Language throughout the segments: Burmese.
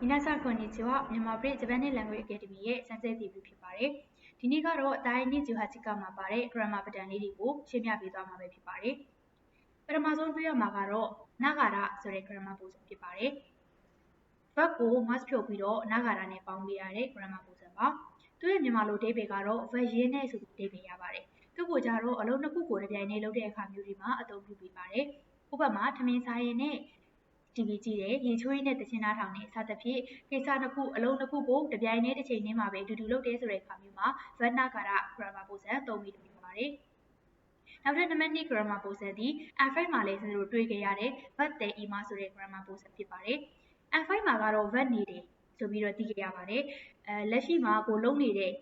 ။ဒီနေ့ဆက်ကွန်နီချီဝမြန်မာပြည်ဂျပန်နဲ့ Language Academy ရဲ့စံစစ်တီဗီဖြစ်ပါတယ်။ဒီနေ့ကတော့ဒိုင်နီဂျူဟာချီကမှာပါတဲ့ grammar pattern လေးတွေကိုရှင်းပြပေးသွားမှာပဲဖြစ်ပါတယ်။ပထမဆုံးတွေ့ရမှာကတော့နာဂါရဆိုတဲ့ grammar ပုံစံဖြစ်ပါတယ်။ verb ကို must ဖြုတ်ပြီးတော့နာဂါရနဲ့ပေါင်းပေးရတဲ့ grammar ပုံစံပါ။သူ့ရဲ့မြန်မာလိုအဓိပ္ပာယ်ကတော့ verb ရင်းနဲ့ဆိုတဲ့အဓိပ္ပာယ်ရပါတယ်။သူ့ကိုကြတော့အလုံးနှစ်ခုကိုတစ်ပြိုင်တည်းလုပ်တဲ့အခါမျိုးဒီမှာအသုံးပြုပေးပါတယ်။ဥပမာထမင်းစားရင်နဲ့ TV ကြည့်တယ်ရေချိုးရင်းနဲ့တခြင်းနားထောင်နေစသဖြင့်ကိစ္စတစ်ခုအလုံးတစ်ခုကိုတပြိုင်တည်းတစ်ချိန်တည်းမှာပဲအတူတူလုပ်တယ်ဆိုတဲ့အခါမျိုးမှာ verb နာကာရ grammar ပုံစံသုံးပြီးလုပ်ပါတယ်နောက်ထပ်နံပါတ်2 grammar ပုံစံသည် N5 မှာလည်းကျွန်တော်တို့တွေ့ကြရတဲ့ verb တဲ့ ema ဆိုတဲ့ grammar ပုံစံဖြစ်ပါတယ် N5 မှာကတော့ verb နေတယ်ဆိုပြီးတော့သိကြရပါတယ်အဲလက်ရှိမှာကိုလုံးနေတဲ့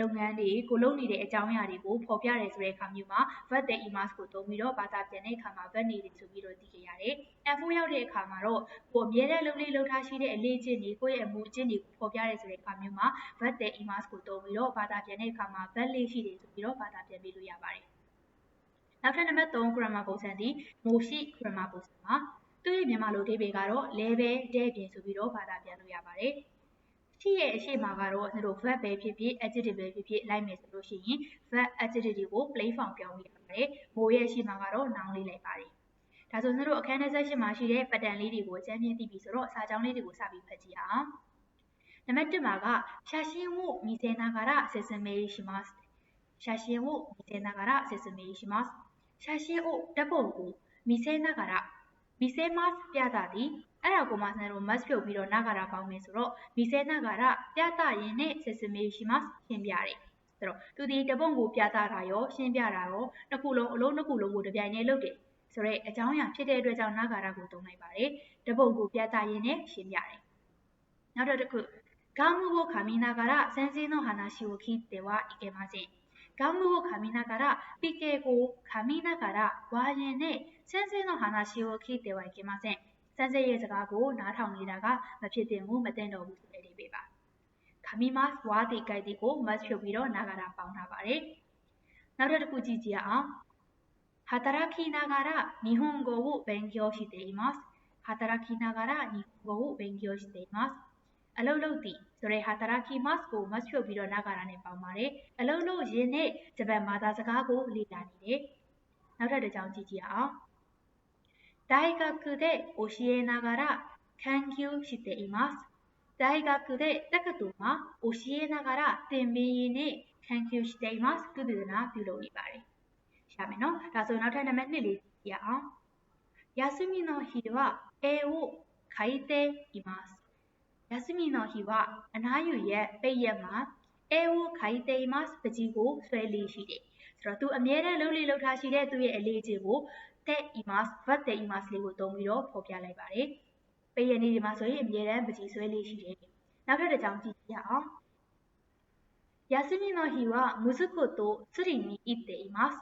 လုပ်ငန်းတွေကိုလုပ်နေတဲ့အကြောင်းအရာတွေကိုဖော်ပြရဲဆိုတဲ့အခါမျိုးမှာ verb တဲ့ emas ကိုသုံးပြီးတော့ဘာသာပြန်တဲ့အခါမှာ verb နေတယ်ဆိုပြီးတော့သိခဲ့ရတယ်။ F4 ရောက်တဲ့အခါမှာတော့ကိုအမြဲတမ်းလုပ်လေးလုပ်ထားရှိတဲ့အလေးချင်းတွေကိုယ့်ရဲ့အမှုအကျင့်တွေကိုဖော်ပြရဲဆိုတဲ့အခါမျိုးမှာ verb တဲ့ emas ကိုသုံးပြီးတော့ဘာသာပြန်တဲ့အခါမှာ verb လေးရှိတယ်ဆိုပြီးတော့ဘာသာပြန်ပေးလို့ရပါတယ်။နောက်ထပ်နံပါတ်3 grammar ပုံစံဒီမိုရှိ grammar ပုံစံပါသူ့ရဲ့မြန်မာလိုအဓိပ္ပာယ်ကတော့ level တဲ့ပြင်ဆိုပြီးတော့ဘာသာပြန်လို့ရပါတယ်။ ရှိရဲ့အရှိမှာကတော့ကျွန်တော် verb ပဲဖြစ်ဖြစ် adjective ပဲဖြစ်ဖြစ်လိုက်မယ်ဆိုလို့ရှိရင် verb adjective တွေကို plain form ပြောင်းပြရပါတယ်။မိုးရဲ့အရှိမှာကတော့ noun လေးလိုက်ပါတယ်။ဒါဆိုကျွန်တော်အခန်း section မှာရှိတဲ့ pattern လေးတွေကိုအကျဉ်းချင်းသိပြီဆိုတော့အစာကြောင်းလေးတွေကိုစပြီးဖတ်ကြည့်အောင်။နံပါတ်1မှာကဖြာရှင်မှုမိစေနာကာရအစစ်စမေရှိမတ်။ဖြာရှင်မှုမိစေနာကာရအစစ်စမေရှိမတ်။ဖြာရှင်မှုတပ်ပုံကိုမိစေနာကာရ 見せますပြတာသည်အဲ့ဒါကိုမှကျွန်တော်တို့ must ဖြုတ်ပြီးတော့နာဂါရပေါင်းမယ်ဆိုတော့မီဆဲနာဂါရပြသရင်နဲ့ sesame မှာရှင်းပြတယ်ဆိုတော့သူဒီတပုံကိုပြသတာရောရှင်းပြတာရောတစ်ခုလုံးအလုံးတစ်ခုလုံးကိုတပြိုင်တည်းလုပ်တယ်ဆိုတော့အကြောင်းအရာဖြစ်တဲ့အတွက်ကြောင့်နာဂါရကိုသုံးလိုက်ပါတယ်တပုံကိုပြသရင်နဲ့ရှင်းပြတယ်နောက်တစ်ခုガムを噛みながら先生の話を聞いてはいけません。 ガムを噛みながら、ピケを噛みながら、ワインで先生の話を聞いてはいけません。စမ်းစစ်ရဲ့စကားကိုနားထောင်နေတာကမဖြစ်တင်ဘူးမတင်တော့ဘူးဆိုတဲ့လေးပဲပါခမီမတ်ဝါတီကိုက်တီကို must ဖြုတ်ပြီးတော့နာဂါရာပေါင်းထားပါတယ်နောက်တစ်ခုကြည့်ကြည့်အောင်働きながら日本語を勉強しています働きながら日本語を勉強しています အလုံးလုံးတီဆိုတဲ့ hataraki mas ကို must ဖြုတ်ပြီးတော့နာဂါရာနဲ့ပေါင်းပါတယ်အလုံးလုံးရင်းနဲ့ဂျပန်ဘာသာစကားကိုလေ့လာနေတယ်နောက်ထပ်တစ်ကြောင်းကြည့်ကြည့်အောင်大学で教えながら研究しています。大学でတက္ကသိုလ်မှာ教えながらသင်ပေးရင်းနဲ့研究していますကုသနာပြုလုပ်နေပါတယ်။ရှာမယ်နော်။ဒါဆိုနောက်ထပ်နံပါတ်2လေးကြည့်ရအောင်။休みの日は絵を描いています。 休みの日はအနားယူရက်ပိတ်ရက်မှာ絵を描いていますပကြီးကိုဆွဲလေးရှိတယ်။ဆိုတော့သူအမြဲတမ်းလှုပ်လေလှုပ်ထားရှိတဲ့သူ့ရဲ့အလေးချိန်ကိုတဲ့ imas verb တဲ့ imas လေးကိုသုံးပြီးတော့ဖော်ပြလိုက်ပါတယ်။ပေးရနေဒီမှာဆိုရင်အမြဲတမ်းပကြီးဆွဲလေးရှိတယ်။နောက်ထပ်တစ်ကြောင်းကြည့်ရအောင်။休みの日は息子と釣りに行っています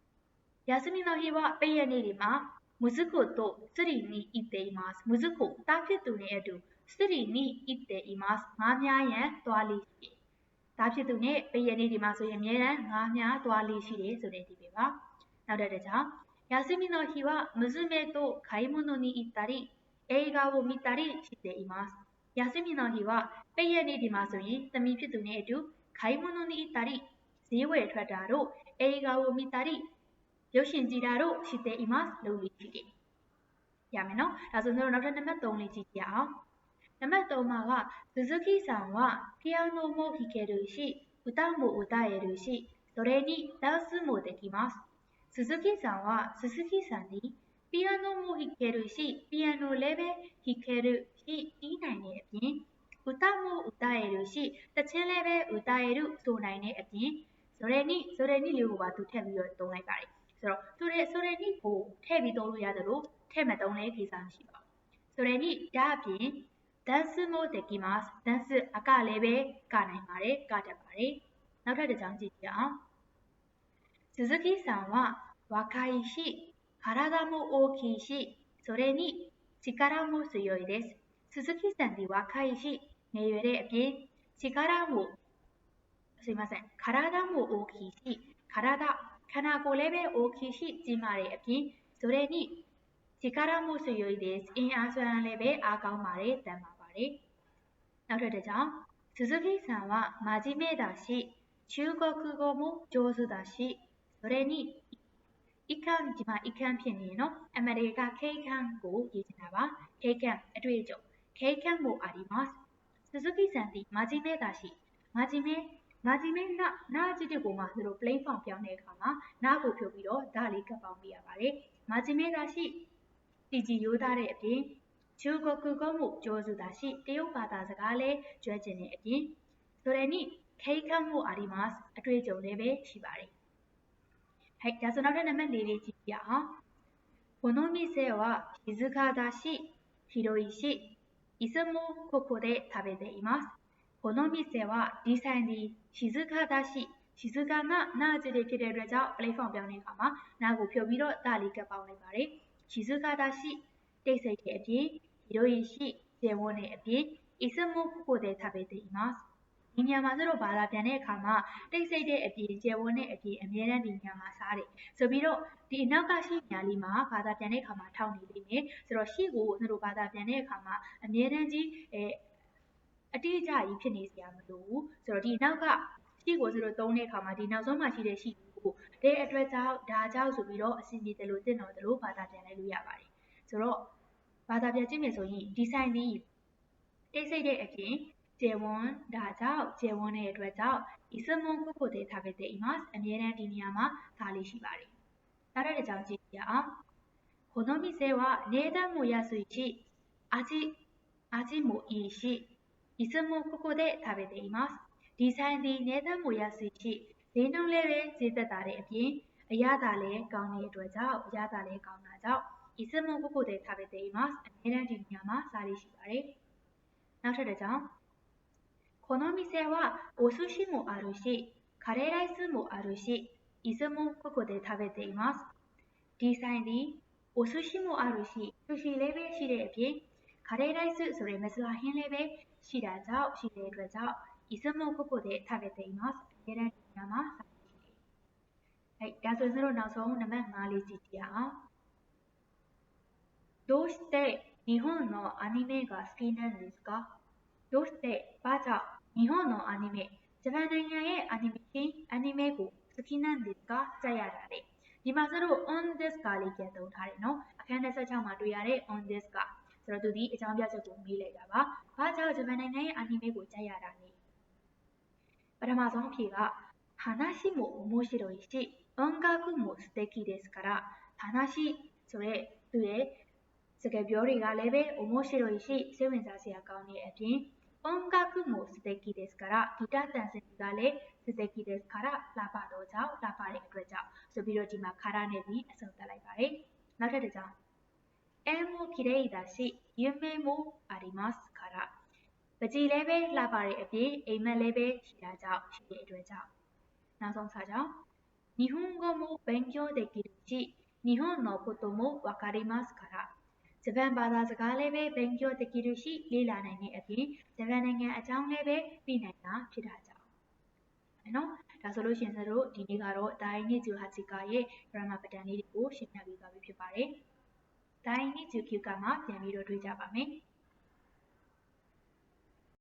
။休みの日はပေးရနေဒီမှာ息子と釣りに行っています。息子တားဖြစ်သူနဲ့အတူ စရီနိအစ်တေအီမတ်ငါးများရန်သွားလေရှိတယ်။ဒါဖြစ်သူနဲ့ပယနေ့ဒီမှာဆိုရင်အများရန်ငါးများသွားလေရှိတယ်ဆိုတဲ့အဓိပ္ပာယ်ပါ။နောက်တစ်ကြောင်ယာစမီနိုဟီဝမဇမေတိုခိုင်မနိုနီအစ်တာရီအေဂါဝမီတာရီရှိတေအီမတ်ယာစမီနိုဟီဝပယနေ့ဒီမှာဆိုရင်သမီးဖြစ်သူနဲ့အတူခိုင်မနိုနီအစ်တာရီဈေးဝယ်ထွက်တာတို့အေဂါဝမီတာရီရုပ်ရှင်ကြည်တာတို့ရှိတဲ့အီမတ်လုပ်လို့ရှိတယ်။ရမယ်နော်။ဒါဆိုကျွန်တော်နောက်ထပ်နံပါတ်3လေးကြည့်ကြအောင်။ 山と馬は、鈴木さんはピアノも弾けるし、歌も歌えるし、それにダンスもできます。鈴木さんは鈴木さんに、ピアノも弾けるし、ピアノレベ弾けるし、いないねえぴん。歌も歌えるし、立ちレベ歌える、そうないねえぴん。それに、それに両方はとてもよいとがいかい。それそれそれに、こう、手びとるやだろ、手まとんねえきさんしよ。それに、だぴん、ダンスもできますダンスအကလည်းပဲကနိုင်ပါတယ်ကတတ်ပါတယ်နောက်ထပ်တစ်ကြောင်းကြည့်ကြအောင်鈴木さんは若いし、体も大きいし、それに力も強いです。鈴木さんで若いし、ငယ်ရွယ်တဲ့အပြင်力もすいません体も大きいし体ခန္ဓာကိုယ်လည်းပဲ OK ရှိကြီးမားတဲ့အပြင်それに力も強いですအင်အားစွမ်းလည်းပဲအားကောင်းပါတယ်တန် ပါပါတယ် ပါတယ်။နောက်ထပ်တစ်ကြောင်းဆူဇူကီဆန်は真面目だし中国語も上手だしそれにอีกคำဒီမှာอีกคำဖြစ်နေနော်အမေရိကခေခန့်ကိုရေးချင်တာပါခေခန့်အတွေ့အကြုံခေခန့်もありますဆူဇူကီဆန်ဒီ真面目だし真面目မာဂျီမင်းနာနာကြည့်တဲ့ပုံမှာသူတို့ plain form ပြောင်းတဲ့အခါမှာနာကိုဖြုတ်ပြီးတော့ဒါလေးကပ်ပေါင်းပြရပါတယ်မာဂျီမင်းသာရှိတီဂျီရိုးသားတဲ့အပြင် ဂျူကိုကူကောမှုကြိုးစုသာရှိတရုတ်ဘာသာစကားလည်းကျွမ်းကျင်တဲ့အပြင်ဆိုရနိခိခတ်မှုအာဒီမတ်အတွေ့အကြုံလည်းပဲရှိပါတယ်ဟဲ့ဒါဆိုနောက်ထပ်နံပါတ်၄လေးကြည့်ပြအောင်この店は静かだし広いしいつもここで食べていますこの店はဒီဆိုင်ဒီ静かだし静かなနာကြည့်ဖြစ်တဲ့အတွက်ကြောင့် play form ပြောင်းတဲ့အခါမှာနာကိုဖြုတ်ပြီးတော့ဒါလေးကပ်ပေါင်းလိုက်ပါတယ်静かだし တိတ်ဆိတ်တဲ့အပြင်ရိုးရည်ရှိကျေဝန်းတဲ့အပြင်ဤစမှုကိုတဲ့ထားပေးတယ်ဤမှာဒီညမှာဆိုတော့ဘာသာပြန်တဲ့အခါမှာတိတ်ဆိတ်တဲ့အပြင်ကျယ်ဝန်းတဲ့အပြင်အများနဲ့ဒီညမှာစားတယ်ဆိုပြီးတော့ဒီနောက်ကရှိညာလေးမှာဘာသာပြန်တဲ့အခါမှာထောက်နေလိမ့်မယ်ဆိုတော့ရှိကိုသူတို့ဘာသာပြန်တဲ့အခါမှာအများတန်းကြီးအဲအတိအကျကြီးဖြစ်နေစရာမလိုဘူးဆိုတော့ဒီနောက်ကရှိကိုသူတို့သုံးတဲ့အခါမှာဒီနောက်ဆုံးမှာရှိတဲ့ရှိကိုတဲ့အတွက်ကြောင့်ဒါကြောင့်ဆိုပြီးတော့အစီအစဉ်တလို့တင်တော်တလို့ဘာသာပြန်လိုက်လို့ရပါတယ်ဆိုတော့ ဘာသာပြန်ကြည့်မယ်ဆိုရင်ဒီဆိုင်ဒီတိတ်ဆိတ်တဲ့အပြင်ကျေဝွန်ဒါကြောင့်ကျေဝွန်တဲ့အတွက်ကြောင့်ဒီစမွန်ကုကုတဲ့ထားခဲ့တဲ့အမတ်အမြဲတမ်းဒီနေရာမှာဒါလေးရှိပါတယ်နောက်တစ်ကြောင်ကြည့်ရအောင်この店は値段も安いし味味もいいしいつもここで食べています。ဒီဆိုင်ဒီနေသက်မှုရစီရှိဈေးနှုန်းလေးပဲဈေးသက်တာတဲ့အပြင်အရသာလည်းကောင်းတဲ့အတွက်ကြောင့်အရသာလည်းကောင်းတာကြောင့် いつもここで食べています。အများတန်းဒီညမှာစားလေးရှိပါတယ်။နောက်ထပ်တစ်ကြောင်းこの店はお寿司もあるし、カレーライスもあるし、いつもここで食べています。ဒီဆိုင်ဒီお寿司もあるし、寿司လေးပဲရှိတဲ့အပြင်カレーライスဆိုတဲ့မစလာဟင်းလေးပဲရှိတာကြောင့်ရှိတဲ့အတွက်ကြောင့်いつもここで食べています。အများတန်းညမှာစားရှိတယ်။はい、ဒါဆိုရင်တို့နောက်ဆုံးနံပါတ်5လေးကြည့်ကြအောင်။ どうして日本のアニメが好きなんですかどうしてဘာကြောင့်日本のアニメဂျပန်နိုင်ငံရဲ့アニメရှင်アニメကို好きなんですかကြိုက်ရတာလေဒီမှာဆိုတော့ on this ကလေးပြန်သုံးထားတယ်နော်အခန်း26မှာတွေ့ရတဲ့ on this ကဆိုတော့သူဒီအကြောင်းပြချက်ကိုမေးလိုက်တာပါ။ဘာကြောင့်ဂျပန်နိုင်ငံရဲ့အနီမေကိုကြိုက်ရတာလဲ။ပထမဆုံးအဖြေက話も面白いし音楽も素敵ですから話ဆိုတဲ့သူရဲ့ စကားပြောတွေကလည်းပဲ面白いしစိတ်ဝင်စားစရာကောင်းတဲ့အပြင်音楽も素敵ですからဂီတတန်စင်ကလည်း素敵ですからလာပါတော့ကြောင့်လာပါတဲ့အတွက်ကြောင့်ဆိုပြီးတော့ဒီမှာခါရနဲ့ပြီးအဆုံးသတ်လိုက်ပါတယ်။နောက်ထပ်တစ်ကြောင်း絵も綺麗だし、夢もありますから。ပကြည်လည်းပဲလှပတဲ့အပြင်အိမ်မက်လည်းပဲရှိတာကြောင့်ရှိတဲ့အတွက်ကြောင့်နောက်ဆုံးစာကြောင့်日本語も勉強できるし、日本のこともわかりますから。 ဂျပန်ဘာသာစကားလည်းပဲဘင်ကျော်တကီရူရှိလေ့လာနိုင်တဲ့အပြင်ဂျပန်နိုင်ငံအကြောင်းလည်းပဲသိနိုင်တာဖြစ်တာကြောင့်နော်ဒါဆိုလို့ရှင်စတို့ဒီနေ့ကတော့ဒိုင်နီဂျူဟာချီကာရဲ့ grammar pattern လေးတွေကိုရှင်းပြပေးသွားပြီဖြစ်ပါတယ်ဒိုင်နီဂျူကီကာမှာပြန်ပြီးတော့တွေ့ကြပါမယ်